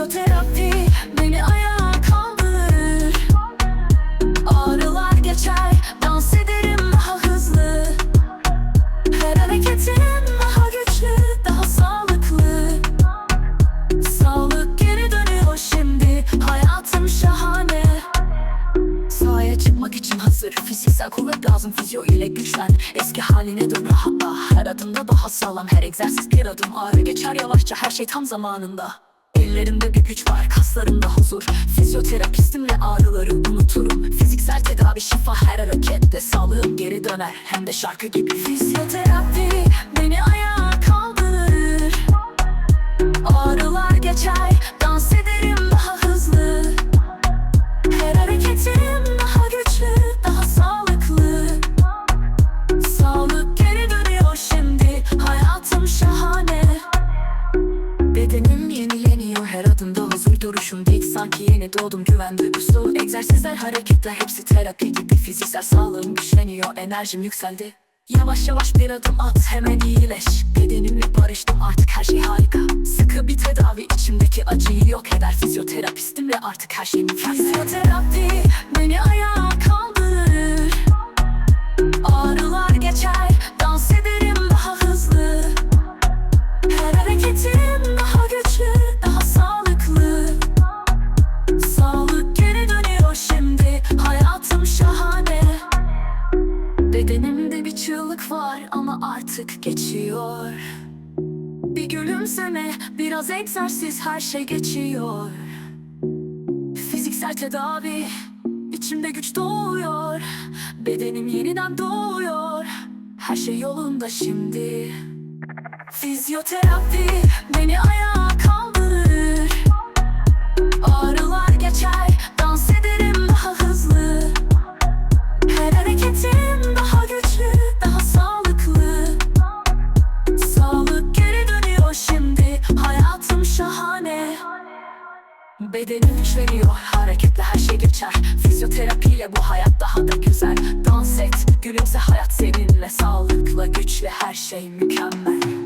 Fizyoterapi beni ayağa kaldırır. Ağrılar geçer dans ederim daha hızlı. Her hareketim daha güçlü daha sağlıklı. Sağlık geri dönüyor şimdi hayatım şahane. Sahaya çıkmak için hazır Fiziksel kuvvet lazım fizyo ile güçlen. Eski haline dön rahatla Her adımda daha sağlam. Her egzersiz bir adım ağrı geçer yavaşça her şey tam zamanında. Ellerimde bir güç var kaslarımda huzur. Fizyoterapistimle ağrıları unuturum. Fiziksel tedavi şifa her harekette Sağlığım geri döner. Hem de şarkı gibi. Fizyoterapi Yenileniyor her adımda huzur duruşum dik Sanki yeni doğdum güven duygusu. Egzersizler hareketler hepsi terapi gibi. Fiziksel sağlığım güçleniyor enerjim yükseldi. Yavaş yavaş bir adım at hemen iyileş. Bedenimle barıştım artık her şey harika. Sıkı bir tedavi içimdeki acıyı yok eder. Fizyoterapistimle artık her şey mükemmel Fizyoterapi beni artık geçiyor. Bir gülümseme, biraz egzersiz her şey geçiyor. Fiziksel tedavi, içimde güç doğuyor. Bedenim yeniden doğuyor, her şey yolunda şimdi. Fizyoterapi beni ayağa Bedenim güç veriyor, hareketle her şey geçer. Fizyoterapiyle bu hayat daha da güzel. Dans et, gülümse hayat seninle. Sağlıkla, güçle her şey mükemmel